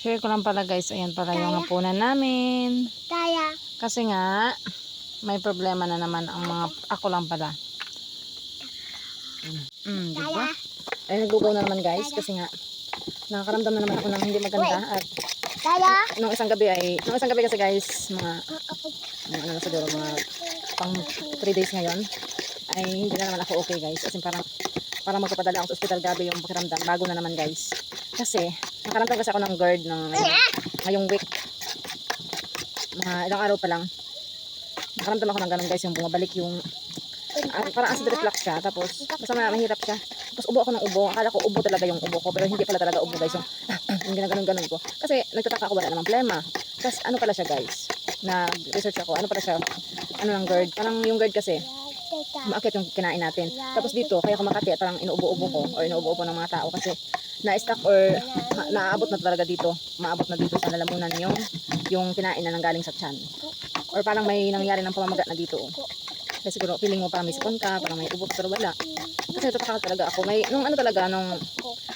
Share ko lang pala guys. Ayan pala yung hapunan namin. Kaya. Kasi nga, may problema na naman ang mga, ako lang pala. Mm, di ba? Ay, nagbugaw na naman guys. Kasi nga, nakakaramdam na naman ako ng hindi maganda. At Kaya. nung isang gabi ay, nung isang gabi kasi guys, mga, mga ano na siguro, mga pang 3 days ngayon, ay hindi na naman ako okay guys. Kasi parang, parang magpapadala ako sa ospital gabi yung pakiramdam. Bago na naman guys. Kasi, nakaramdam kasi ako ng GERD ng ngayong week. Mga ilang araw pa lang. Nakaramdam ako ng ganun guys, yung bumabalik yung ah, parang acid reflux siya. Tapos, basta ma- mahirap siya. Tapos ubo ako ng ubo. Akala ko ubo talaga yung ubo ko. Pero hindi pala talaga ubo guys. Yung, yung ginaganon-ganon ko. Kasi nagtataka ako wala namang plema. Tapos ano pala siya guys? Nag-research ako. Ano pala siya? Ano ng GERD? Parang yung GERD kasi, maakit yung kinain natin. Tapos dito, kaya kumakati, parang inuubo-ubo ko or inuubo-ubo ng mga tao kasi na-stuck or naaabot na talaga dito. Maabot na dito sa lalamunan yung yung kinain na nanggaling sa tiyan. Or parang may nangyari ng pamamagat na dito. oh. Kasi siguro feeling mo parang may sipon ka, parang may ubo pero wala. Kasi natataka talaga ako. May, nung ano talaga, nung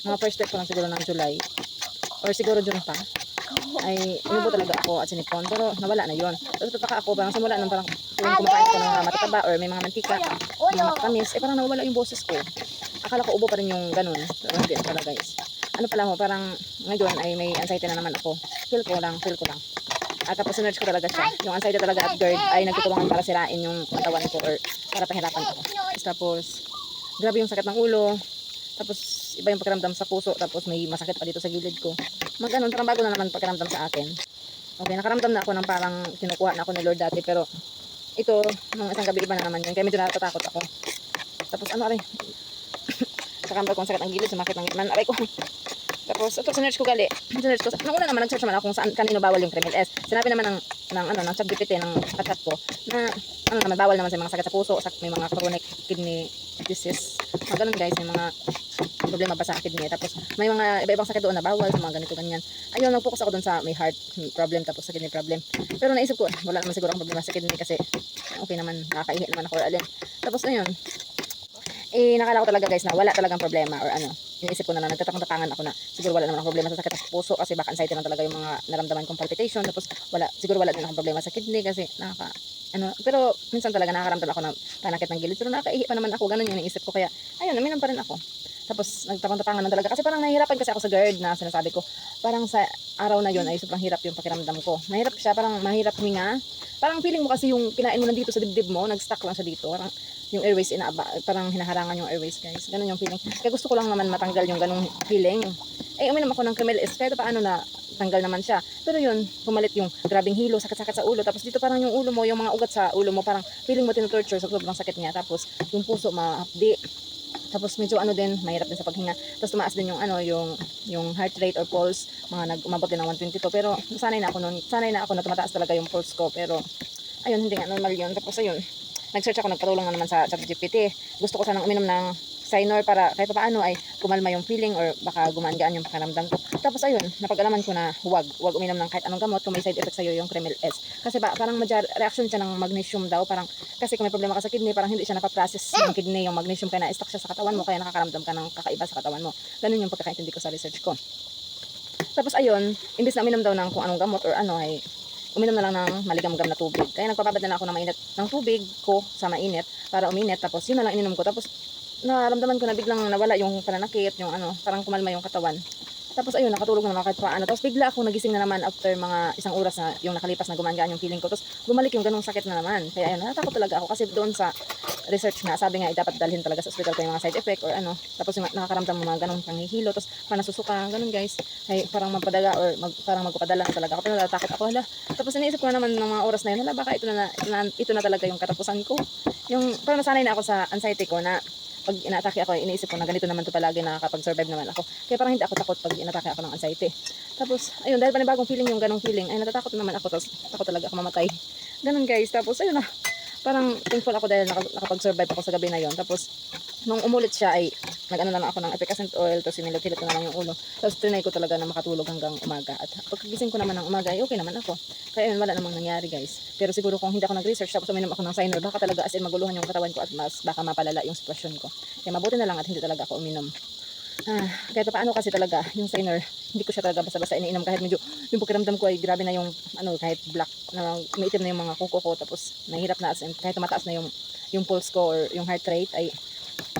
mga first step ko lang siguro ng July, or siguro June pa, ay inubo talaga ako at sinipon. Pero nawala na yon. Tapos natataka ako, parang simula nung parang tuwing kumakain ko ng matataba or may mga mantika, mga matamis, eh parang nawala yung boses ko. Akala ko ubo pa rin yung ganun. Pero pala guys. Ano pala ho, parang ngayon ay may anxiety na naman ako. Feel ko lang, feel ko lang. At tapos sinerge ko talaga siya. Yung anxiety talaga at GERD ay nagtutulungan para sirain yung katawan ko or para pahirapan ako. Tapos, grabe yung sakit ng ulo. Tapos, iba yung pakiramdam sa puso. Tapos, may masakit pa dito sa gilid ko. Mag ganun, parang bago na naman pakiramdam sa akin. Okay, nakaramdam na ako ng parang kinukuha na ako ni Lord dati. Pero, ito, nung isang gabi iba na naman yun. Kaya medyo natatakot ako. Tapos, ano, aray. Sa kamay kong sakit ang gilid, sumakit ng gitman. Aray ko. Tapos, ito, sinerge ko gali. Sinerge ko. Nung una naman, nag-search naman ako kung saan, kanino bawal yung Kremil S. Sinabi naman ng, ng, ano, ng chat GPT, ng chat ko, na, ano naman, bawal naman sa mga sakit sa puso, sa, may mga chronic kidney disease. Mga ganun guys, may mga problema pa sa kidney. Tapos, may mga iba-ibang sakit doon na bawal sa mga ganito, ganyan. Ayun, nag-focus ako doon sa may heart problem, tapos sa kidney problem. Pero naisip ko, wala naman siguro akong problema sa kidney kasi, okay naman, nakakaihi naman ako alin. Tapos, ayun, eh, nakala ko talaga guys na wala talagang problema or ano, iniisip ko na na nagtatakang-takangan ako na siguro wala naman akong problema sa sakit sa puso kasi baka anxiety lang talaga yung mga naramdaman kong palpitation. Tapos wala, siguro wala din akong problema sa kidney kasi nakaka, ano, pero minsan talaga nakakaramdam ako ng panakit ng gilid. Pero nakaihi pa naman ako, ganun yung iniisip ko. Kaya ayun, uminom pa rin ako. Tapos nagtapang-tapangan lang talaga. Kasi parang nahihirapan kasi ako sa GERD na sinasabi ko. Parang sa araw na yun ay sobrang hirap yung pakiramdam ko. Mahirap siya, parang mahirap huminga parang feeling mo kasi yung kinain mo nandito sa dibdib mo nag-stuck lang siya dito. Parang yung airways inaaba, parang hinaharangan yung airways guys. Ganun yung feeling. Kaya gusto ko lang naman matanggal yung ganung feeling. Eh, uminom ako ng S, kahit paano na tanggal naman siya. Pero yun, pumalit yung grabing hilo, sakit-sakit sa ulo. Tapos dito parang yung ulo mo, yung mga ugat sa ulo mo, parang feeling mo tinutorture sa sobrang sakit niya. Tapos yung puso mahapdi. Tapos medyo ano din, mahirap din sa paghinga. Tapos tumaas din yung ano, yung yung heart rate or pulse, mga nag umabot din ng 122. Pero sanay na ako noon. Sanay na ako na tumataas talaga yung pulse ko. Pero ayun, hindi nga normal yun. Tapos ayun, nag-search ako, nagpatulong na naman sa ChatGPT. Gusto ko sanang uminom ng Cyanor para kahit paano ay kumalma yung feeling or baka gumaan-gaan yung pakiramdam ko. Tapos ayun, napag-alaman ko na huwag, huwag uminom ng kahit anong gamot kung may side effect sa'yo yung Kremil S. Kasi ba, parang madya, reaction siya ng magnesium daw, parang kasi kung may problema ka sa kidney, parang hindi siya napaprocess ng kidney, yung magnesium kaya na-stuck siya sa katawan mo, kaya nakakaramdam ka ng kakaiba sa katawan mo. Ganun yung pagkakaintindi ko sa research ko. Tapos ayun, imbis na uminom daw ng kung anong gamot or ano ay uminom na lang ng maligam-gam na tubig. Kaya nagpapabad na lang ako ng mainit ng tubig ko sa mainit para uminit. Tapos yun na lang ininom ko. Tapos naramdaman ko na biglang nawala yung pananakit, yung ano, parang kumalma yung katawan. Tapos ayun, nakatulog na naman kahit paano. Tapos bigla ako nagising na naman after mga isang oras na yung nakalipas na gumagaan yung feeling ko. Tapos bumalik yung ganong sakit na naman. Kaya ayun, natatakot talaga ako kasi doon sa research nga, sabi nga, eh, dapat dalhin talaga sa hospital yung mga side effect or ano. Tapos yung nakakaramdam ng mga ganong panghihilo, tapos panasusuka, ganun guys. Ay parang magpadaga or mag, parang magpapadala talaga ako. Pero natatakot ako, hala. Tapos iniisip ko na naman ng mga oras na yun, hala, baka ito na, na, ito na talaga yung katapusan ko. Yung, parang nasanay na ako sa anxiety ko na pag inatake ako, iniisip ko na ganito naman to palagi, nakakapag-survive naman ako. Kaya parang hindi ako takot pag inatake ako ng anxiety. Tapos, ayun, dahil panibagong feeling yung ganong feeling, ay natatakot naman ako, tapos takot talaga ako mamatay. Ganun guys, tapos ayun na, parang thankful ako dahil naka- nakapag-survive ako sa gabi na yon. Tapos, nung umulit siya ay, nag-ano na lang ako ng effervescent oil, tapos sinilot-hilot na lang yung ulo. Tapos, trinay ko talaga na makatulog hanggang umaga. At pagkagising ko naman ng umaga, ay okay naman ako. Kaya yun, wala namang nangyari guys. Pero siguro kung hindi ako nag-research, tapos uminom ako ng Cyanor, baka talaga as in maguluhan yung katawan ko at mas baka mapalala yung sitwasyon ko. Kaya mabuti na lang at hindi talaga ako uminom. Ah, kahit paano kasi talaga, yung trainer, hindi ko siya talaga basta-basta iniinom kahit medyo, yung pakiramdam ko ay grabe na yung, ano, kahit black, na maitim na yung mga kuko ko, tapos nahirap na, as in, kahit mataas na yung, yung pulse ko or yung heart rate, ay,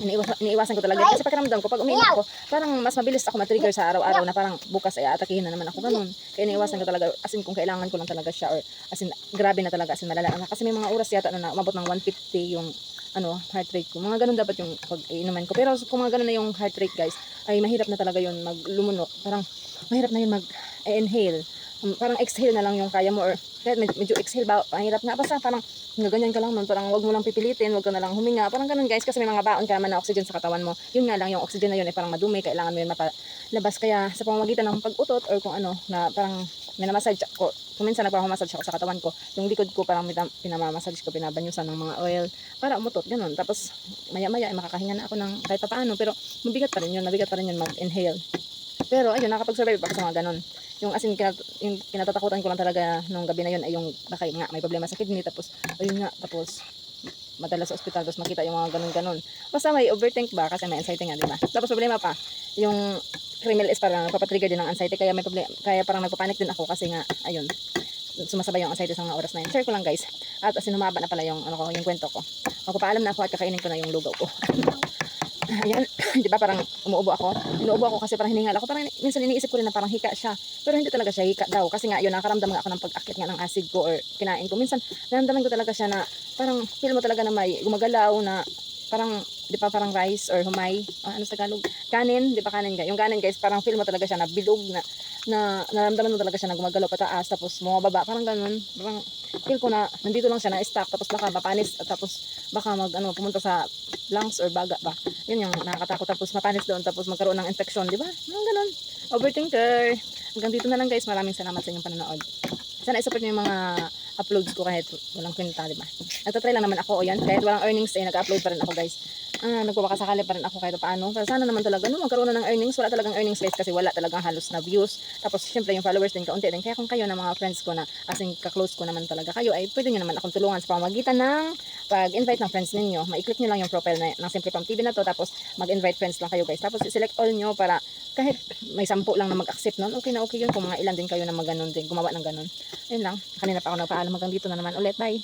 iniiwasan, iniiwasan ko talaga. Kasi pakiramdam ko, pag umiinom ako, parang mas mabilis ako matrigger sa araw-araw na parang bukas ay atakihin na naman ako, ganun. Kaya iniiwasan ko talaga, as in, kung kailangan ko lang talaga siya, or as in, grabe na talaga, as in, malala na. Kasi may mga oras yata na, na umabot ng 150 yung, ano, heart rate ko. Mga ganun dapat yung pag iinuman ko. Pero kung mga ganun na yung heart rate, guys, ay mahirap na talaga yun maglumunok. Parang mahirap na yun mag-inhale. Um, parang exhale na lang yung kaya mo or kahit med- medyo exhale ba, mahirap nga. Basta parang ganyan ka lang nun. Parang wag mo lang pipilitin, wag ka na lang huminga. Parang ganun guys kasi may mga baon ka naman na oxygen sa katawan mo. Yun nga lang yung oxygen na yun ay parang madumi. Kailangan mo yun mapalabas. Kaya sa pamamagitan ng pag-utot or kung ano na parang minamassage ko. Kung minsan nagpapamassage ako sa katawan ko, yung likod ko parang pinamamassage ko, pinabanyusan ng mga oil para umutot, ganun. Tapos maya-maya ay makakahinga na ako ng kahit pa paano. Pero mabigat pa rin yun, mabigat pa rin yun mag-inhale. Pero ayun, nakapag-survive ako sa mga ganun. Yung as in, kinat- yung kinatatakutan ko lang talaga nung gabi na yun ay yung baka nga may problema sa kidney. Tapos, ayun nga, tapos madala sa ospital tapos makita yung mga ganun-ganun. Basta may overthink ba kasi may anxiety nga, di ba? Tapos problema pa, yung criminal is parang nagpapatrigger din ng anxiety kaya may problema, kaya parang nagpapanik din ako kasi nga, ayun, sumasabay yung anxiety sa mga oras na yun. Share ko lang guys. At as in, humaba na pala yung, ano ko, yung kwento ko. Magpapaalam na ako at kakainin ko na yung lugaw ko. Ayan, di ba parang umuubo ako? Inuubo ako kasi parang hiningal ako. Parang minsan iniisip ko rin na parang hika siya. Pero hindi talaga siya hika daw. Kasi nga yun, nakaramdam nga ako ng pag-akit nga ng acid ko or kinain ko. Minsan, naramdaman ko talaga siya na parang feel mo talaga na may gumagalaw na parang, di ba parang rice or humay? Ah, ano sa Tagalog? Kanin, di ba kanin guys? Yung kanin guys, parang feel mo talaga siya na bilog na na naramdaman mo talaga siya na gumagalaw pataas tapos bumababa parang ganun parang feel ko na nandito lang siya na stuck tapos baka mapanis tapos baka mag ano pumunta sa lungs or baga ba? Yun yung nakakatakot. Tapos mapanis doon tapos magkaroon ng infection di ba? Mga ganun. Overthinker. Hanggang dito na lang guys. Maraming salamat sa inyong panonood. Sana isupport niyo yung mga uploads ko kahit walang kwenta di ba? Nagtatry lang naman ako. O yan kahit walang earnings eh nag-upload pa rin ako guys ah, nagpapakasakali pa rin ako kahit paano. Pero sana naman talaga, no, magkaroon na ng earnings. Wala talagang earnings guys kasi wala talagang halos na views. Tapos syempre yung followers din kaunti din. Kaya kung kayo na mga friends ko na as in ka-close ko naman talaga kayo ay pwede nyo naman akong tulungan sa pamamagitan ng pag-invite ng friends ninyo. Ma-click nyo lang yung profile na, ng Simple Pam TV na to tapos mag-invite friends lang kayo guys. Tapos select all nyo para kahit may sampu lang na mag-accept nun, okay na okay yun kung mga ilan din kayo na maganon din, gumawa ng ganon. Yun lang. Kanina pa ako nagpaalam hanggang dito na naman ulit. Bye!